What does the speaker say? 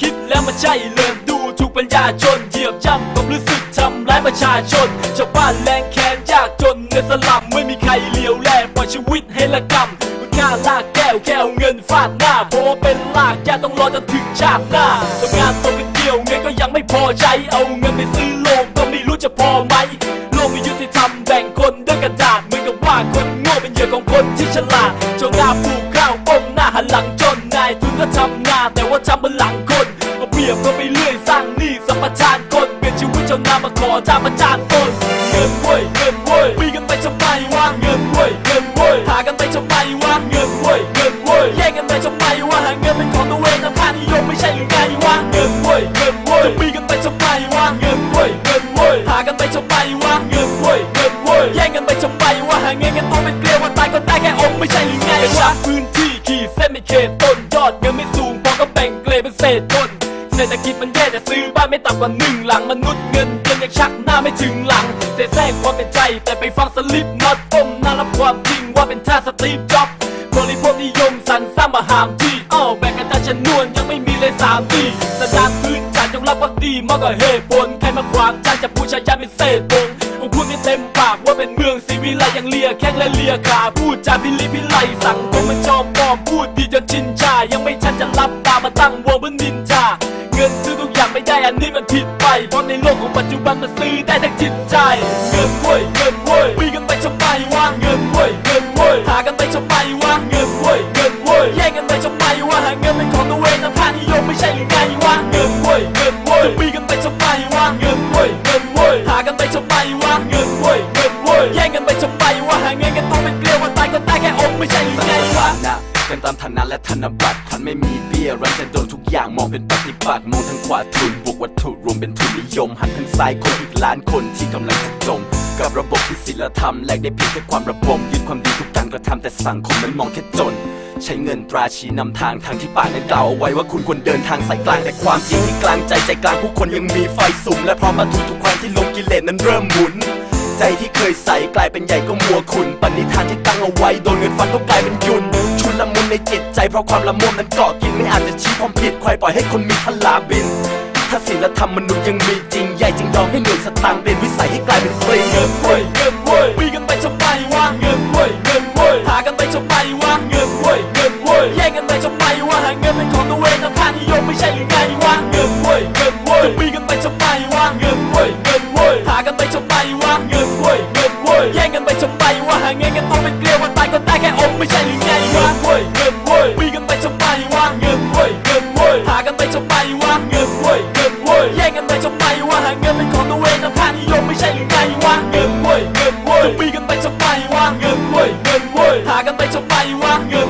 คิดแล้วมาใช่เลยดูถูกปัญญาชนเหยียบย่ำความรู้สึกทำร้ายประชาชนชาวบ้านแรงแค้นยากจนในสลัมไม่มีใครเลี้ยวแลปล่อยชีวิตให้ละกำคุณค่าลากแก้วแค่เอาเงินฟาดหน้าเพราะว่าเป็นลากแก้ต้องรอจนถึงชาติหน้าทำงานตัวเป็นเดียวเงินก็ยังไม่พอใช้เอาเงินไปซื้อโลกก็ไม่รู้จะพอไหมโลกไม่ยุติธรรมแบ่งคนด้วยาแต่ว่าทำบนหลังคนเอาเปรียบก็ไปเรื่อยสร้างหนี้สัมปทานคนเปลี่ยนชีวิตชาวนามาขอทาประจานตนเงินเว้ยเงินเว้ยมีกันไปทำไมวะเงินเว้ยเงินเว้ยหากันไปทำไมวะเงินเว้ยเงินเว้ยแย่งกันไปทำไมวะหาเงินเป็นของตัวเองนะค่านิยมไม่ใช่หรือไงวะเงินเว้ยเงินเว้ยจะมีกันไปทำไมวะเงินเว้ยเงินเว้ยหากันไปทำไมวะเงินเว้ยเงินเว้ยแย่งกันไปทำไมวะหาเงินกันตัวเป็นเกลียววันตายก็ได้แค่องไม่ใช่หรือไงวะพื้นที่ขีดเส้นไม่เขตต้นยอดเงินไม่สูง เป็นเศษต้นเศรษฐกิจมันแย่จะซื้อบ้านไม่ต่ำกว่าหนึ่งหลังมนุษย์เงินเดือนยังชักหน้าไม่ถึงหลังเสแสร้งความเป็นใจ แต่ไปฟังสลิปน็อตต้มน้ารับความจริงว่าเป็นท่าสตีฟจ็อบบริโภคนิยมสรรสร้างมาหามที่อ้าวแบ่งกันตามจำนวนยังไม่มีเลยสามดีสถานพื้นฐานจงรับว่าดีมากกว่าเหตุผลใครมาขวางจานจะพูดชายาเป็นเศษวง ผมพูดไม่เต็มปากว่าเป็นเมืองสีวิไลยังเลียแข้งและเลียขาพูดจาพิลิพิไลสั่งคงมันชอบปลอมพูดดีจนชินชา ยังไม่ทันจะรับตามาตั้งวงบนนินจาเงินซื้อทุกอย่างไม่ได้อันนี้มันผิดไปเพราะในโลกของปัจจุบันมันซื้อได้ทั้งจิตใจ เงินเว้ยเงินเว้ยมีกันไปทำไมวะเงินเว้ยเงินเว้ยหากันไปทำไมวะเงินเว้ยเงินเว้ยแย่งกันไปทำไมวะหาเงินเป็นของตัวเองนะค่านิยมไม่ใช่หรือไงวะเงินเว้ยเงินเว้ยจะมีกันไปทำไมวะเงินเว้ยเงินเว้ย กันตามฐานะและธนบัตรทันไม่มีเบี้ยรันจะโดนทุกอย่างมองเป็นปฏิบัติมองทั้งขวาทุนบวกวัตถุรวมเป็นทุนนิยม หันทางซ้ายคนอีกล้านคนที่กำลังจะจม กับระบบที่ศีลธรรมแลกได้เพียงแค่ความระบมยึดความดีทุกการกระทำแต่สังคมนั้นมองแค่จน ใช้เงินตราชี้นำทางทางที่ป่ากนั้นกล่าวเอาไว้ว่าคุณควรเดินทางสายกลางแต่ความจริงที่กลางใจใจกลางผู้คนยังมีไฟสุมและพร้อมมาทุทุกครั้งที่ลมกิเลสนั้นเริ่มหมุนใจที่เคยใสกลายเป็นใหญ่ก็มัวขุนปณิธานที่ตั้งเอาไว้โดนเงินฟันก็กลายเป็นยุ่น ในจิตใจเพราะความละมุนนั้นเกาะกินไม่อาจจะชี้ความผิดใครปล่อยให้คนมีพลาบิน ถ้าศีลธรรมมนุษย์ยังมีจริง ใหญ่จึงยอมให้หน่วยสตางค์เป็นวิสัยให้กลายเป็นฟรีเงินเว้ยเงินเว้ยมีกันไปทำไมวะเงินเว้ยเงินเว้ยหากันไปทำไมวะเงินเว้ยเงินเว้ยแย่งกันไปทำไมวะหาเงินเป็นของตัวเองนะค่านิยมไม่ใช่หรือไงวะเงินเว้ยเงินเว้ยจะมีกันไปทำไมวะเงินเว้ยเงินเว้ยหากันไปทำไมวะเงินเว้ยเงินเว้ยแย่งกันไปทำไมวะหาเงินกันตัวเป็น เงินเว้ยจะมีกันไปทำไมวะเงินเว้ยเงินเว้ยหากันไปทำไมวะเงิน